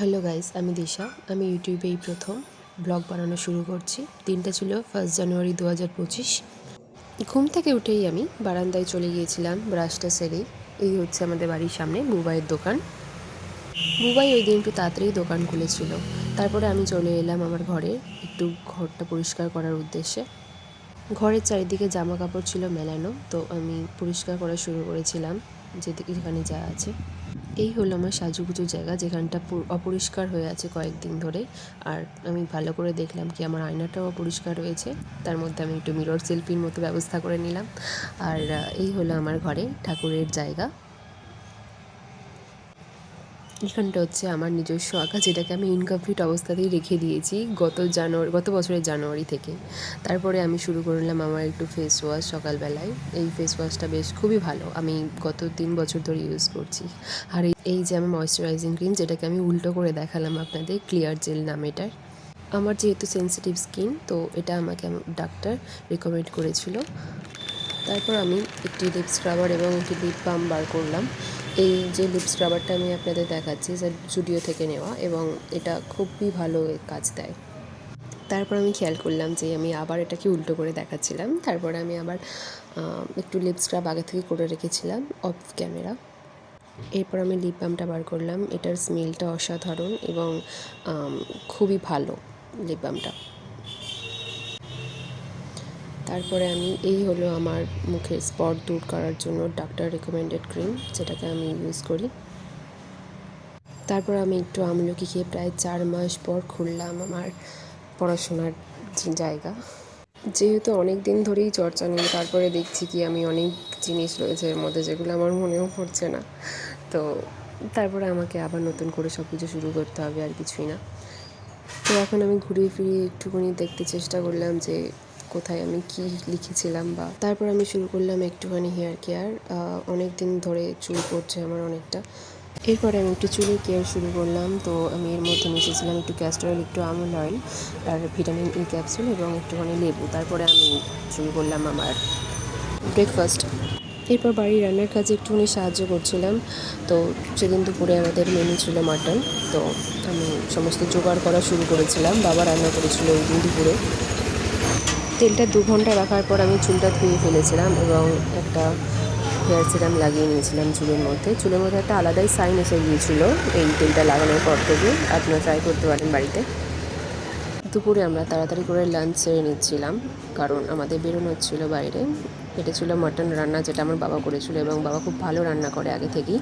Hello guys, আমি দিশা। আমি ইউটিউবেই প্রথম ব্লগ বানানো শুরু করছি। দিনটা ছিল ফার্স্ট জানুয়ারি দু হাজার পঁচিশ। ঘুম থেকে উঠেই আমি বারান্দায় চলে গিয়েছিলাম ব্রাশটা সেরেই এই হচ্ছে আমাদের বাড়ির সামনে বুবাইয়ের দোকান। বুবাই ওই দিন একটু তাড়াতাড়ি দোকান খুলেছিল। তারপরে আমি চলে এলাম আমার ঘরে একটু ঘরটা পরিষ্কার করার উদ্দেশ্যে। ঘরের চারিদিকে জামা কাপড় ছিল মেলানো, তো আমি পরিষ্কার করা শুরু করেছিলাম, যেদিকে যেখানে যা আছে। এই হলো আমার সাজুগুজু জায়গা, যেখানটা অপরিষ্কার হয়ে আছে কয়েকদিন ধরে আর আমি ভালো করে দেখলাম কি আমার আয়নাটাও অপরিষ্কার রয়েছে। তার মধ্যে আমি একটু মিরর সেলফির মতো ব্যবস্থা করে নিলাম। আর এই হলো আমার ঘরে ঠাকুরের জায়গা। এখানটা হচ্ছে আমার নিজস্ব আঁকা, যেটাকে আমি ইনকমপ্লিট অবস্থাতেই রেখে দিয়েছি গত জানুয়ারি, গত বছরের জানুয়ারি থেকে। তারপরে আমি শুরু করলাম আমার একটু ফেস ওয়াশ সকালবেলায়। এই ফেস ওয়াশটা বেশ খুবই ভালো, আমি গত তিন বছর ধরে ইউজ করছি। আর এই- যে আমার ময়শ্চারাইজিং ক্রিম যেটাকে আমি উল্টো করে দেখালাম আপনাদের ক্লিয়ার জেল নাম এটার। আমার যেহেতু সেন্সিটিভ স্কিন তো এটা আমাকে আম- ডাক্তার রেকমেন্ড করেছিল। তারপর আমি একটি লিপ স্ক্রাবার এবং একটি লিপ বাম বার করলাম। এই যে লিপ স্ক্রাবারটা আমি আপনাদের দেখাচ্ছি স্যার জুডিও থেকে নেওয়া এবং এটা খুবই ভালো কাজ দেয়। তারপর আমি খেয়াল করলাম যে আমি আবার এটাকে উল্টো করে দেখাচ্ছিলাম। তারপরে আমি আবার একটু লিপ স্ক্রাব আগে থেকে করে রেখেছিলাম অফ ক্যামেরা এরপর আমি লিপ বামটা বার করলাম। এটার স্মেলটা অসাধারণ এবং খুবই ভালো লিপ বামটা তারপরে আমি, এই হলো আমার মুখের স্পট দূর করার জন্য ডাক্তার রেকমেন্ডেড ক্রিম যেটাকে আমি ইউজ করি। তারপর আমি একটু আমলকি খেয়ে প্রায় চার মাস পর খুললাম আমার পড়াশোনার জায়গা। যেহেতু অনেক দিন ধরেই চর্চা নেই তারপরে দেখছি কি আমি অনেক জিনিস রয়েছে এর মধ্যে যেগুলো আমার মনেও পড়ছে না। তো তারপরে আমাকে আবার নতুন করে সব কিছু শুরু করতে হবে, আর কিছুই না। তো এখন আমি ঘুরিয়ে ফিরিয়ে একটুখানি দেখতে চেষ্টা করলাম যে কোথায় আমি কি লিখেছিলাম বা তারপর আমি শুরু করলাম একটুখানি হেয়ার কেয়ার অনেক দিন ধরে চুল পড়ছে আমার অনেকটা। এরপরে আমি একটু চুলের কেয়ার শুরু করলাম, তো আমি এর মধ্যে মিশেছিলাম একটু ক্যাস্টর অয়েল একটু আমুল অয়েল আর ভিটামিন ই ক্যাপসুল এবং একটুখানি লেবু। তারপরে আমি শুরু করলাম আমার ব্রেকফাস্ট এরপর বাড়ির রান্নার কাজে একটুখানি সাহায্য করছিলাম, তো সেদিন দুপুরে আমাদের মেনু ছিল মাটন তো আমি সমস্ত জোগাড় করা শুরু করেছিলাম। বাবা রান্না করেছিল ওই দিন দুপুরে। তেলটা দু ঘণ্টা রাখার পর আমি চুলটা ধুয়ে ফেলেছিলাম এবং একটা হেয়ার সিরাম লাগিয়ে নিয়েছিলাম চুলের মধ্যে। চুলের মধ্যে একটা আলাদাই সাইন এসে গিয়েছিল এই তেলটা লাগানোর পর থেকে। আপনারা ট্রাই করতে পারেন বাড়িতে। দুপুরে আমরা তাড়াতাড়ি করে লাঞ্চ সেরে নিচ্ছিলাম কারণ আমাদের বেরোনো হচ্ছিল বাইরে। এটা ছিল মাটন রান্না যেটা আমার বাবা করেছিল এবং বাবা খুব ভালো রান্না করে আগে থেকেই।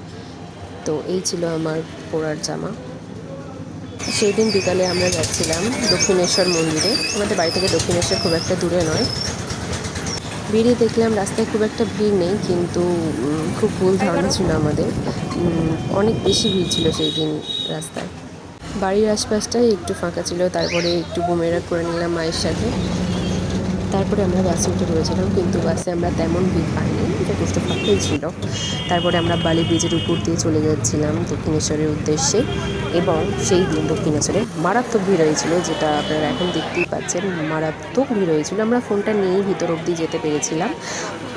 তো এই ছিল আমার পরার জামা। সেই দিন বিকালে আমরা যাচ্ছিলাম দক্ষিণেশ্বর মন্দিরে। আমাদের বাড়ি থেকে দক্ষিণেশ্বর খুব একটা দূরে নয়। বেরিয়ে দেখলাম রাস্তায় খুব একটা ভিড় নেই, কিন্তু খুব ভুল ধারণা ছিল আমাদের। অনেক বেশি ভিড় ছিল সেই দিন রাস্তায়। বাড়ির আশপাশটাই একটু ফাঁকা ছিল, তারপরে একটু বোমেরা করে নিলাম মায়ের সাথে। তারপরে আমরা বাসে উঠে রয়েছিলাম, কিন্তু বাসে আমরা তেমন ভিড় পাইনি যথেষ্ট ফাঁকাই ছিল। তারপরে আমরা বালি ব্রিজের উপর দিয়ে চলে যাচ্ছিলাম দক্ষিণেশ্বরের উদ্দেশ্যে এবং সেই দিন দক্ষিণেশ্বরে মারাত্মক ভিড় হয়েছিল, যেটা আপনারা এখন দেখতেই পাচ্ছেন, মারাত্মক ভিড় হয়েছিল। আমরা ফোনটা নিয়েই ভিতর অবধি যেতে পেরেছিলাম।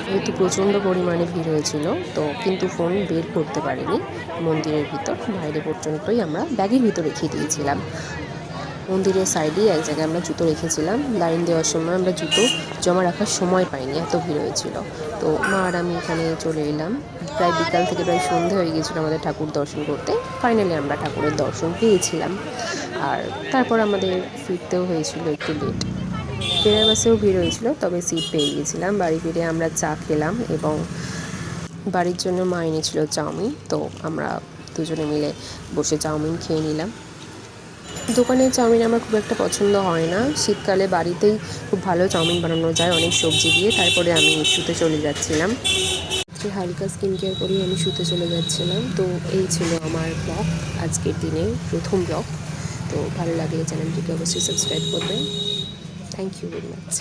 যেহেতু প্রচণ্ড পরিমাণে ভিড় হয়েছিল, তো কিন্তু ফোন বের করতে পারিনি। মন্দিরের ভিতর, বাইরে পর্যন্তই আমরা ব্যাগের ভিতর রেখে দিয়েছিলাম। মন্দিরের সাইডেই এক জায়গায় আমরা জুতো রেখেছিলাম। লাইন দেওয়ার সময় আমরা জুতো জমা রাখার সময় পাইনি, এত ভিড় হয়েছিল। তো মা আর আমি এখানে চলে এলাম। প্রায় বিকাল থেকে প্রায় সন্ধে হয়ে গিয়েছিল আমাদের ঠাকুর দর্শন করতে। ফাইনালি আমরা ঠাকুরের দর্শন পেয়েছিলাম। আর তারপর আমাদের ফিরতেও হয়েছিল একটু লেট ফেরার বাসেও ভিড় হয়েছিল, তবে সিট পেয়ে গিয়েছিলাম। বাড়ি ফিরে আমরা চা খেলাম এবং বাড়ির জন্য মা এনেছিল চাউমিন। তো আমরা দুজনে মিলে বসে চাউমিন খেয়ে নিলাম। দোকানের চাউমিন আমার খুব একটা পছন্দ হয় না। শীতকালে বাড়িতেই খুব ভালো চাউমিন বানানো যায়, অনেক সবজি দিয়ে। তারপরে আমি শুতে চলে যাচ্ছিলাম। হালকা স্কিন কেয়ার করেই আমি শুতে চলে যাচ্ছিলাম। তো এই ছিল আমার ব্লগ আজকের দিনে প্রথম ব্লগ তো ভালো লাগলে চ্যানেলটিকে অবশ্যই সাবস্ক্রাইব করবেন। Thank you very much